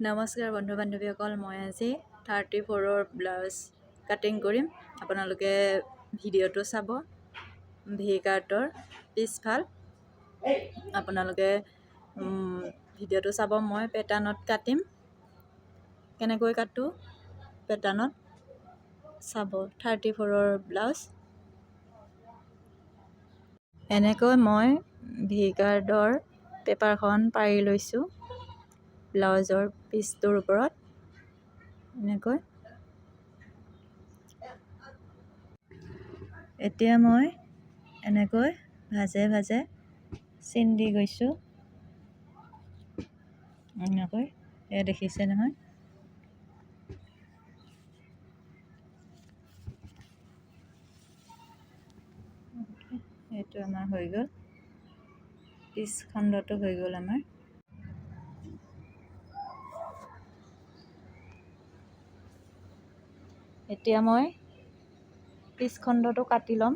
নমস্কাৰ বন্ধু বান্ধৱীসকল মই আজি থাৰ্টি ফ'ৰৰ ব্লাউজ কাটিং কৰিম। আপোনালোকে ভিডিঅ'টো চাব ভি কাৰ্টৰ পিছফাল। আপোনালোকে ভিডিঅ'টো চাব মই পেটাৰ্ণত কাটিম। কেনেকৈ কাটোঁ পেটাৰ্ণত চাব থাৰ্টি ফ'ৰৰ ব্লাউজ। এনেকৈ মই ভি কাৰ্ডৰ পেপাৰখন পাৰি লৈছোঁ। ব্লাউজৰ পিচটোৰ ওপৰত। এনেকৈ। এতিয়া মই এনেকৈ ভাজে ভাজে চিন দি গৈছোঁ। এনেকৈ। এয়া দেখিছে নহয়। এইটো আমাৰ হৈ গ'ল। পিচ খণ্ডটো হৈ গ'ল আমাৰ। এতিয়া মই পিছখণ্ডটো কাটি ল'ম।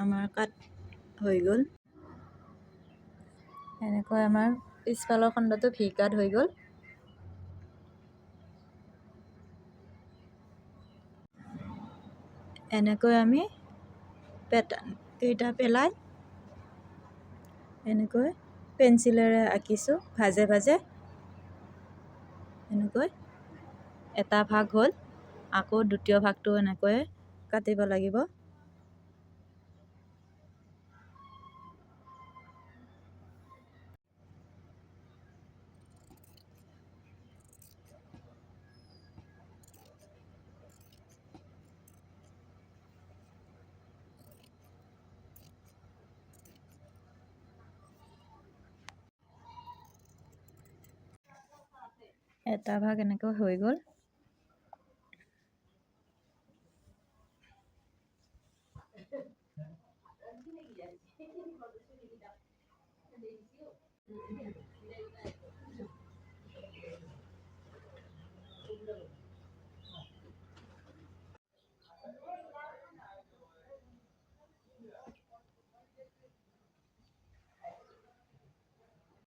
আমাৰ কাট হৈ গ'ল। এনেকৈ আমাৰ পিছফালৰ খণ্ডটো ভি কাট হৈ গ'ল। এনেকৈ আমি পেটাৰ্ণকেইটা পেলাই এনেকৈ পেঞ্চিলেৰে আঁকিছোঁ ভাজে ভাজে। এনেকৈ এটা ভাগ হ'ল আকৌ দ্বিতীয় ভাগটো এনেকৈয়ে কাটিব লাগিব। এটা ভাগ এনেকৈ হৈ গ'ল।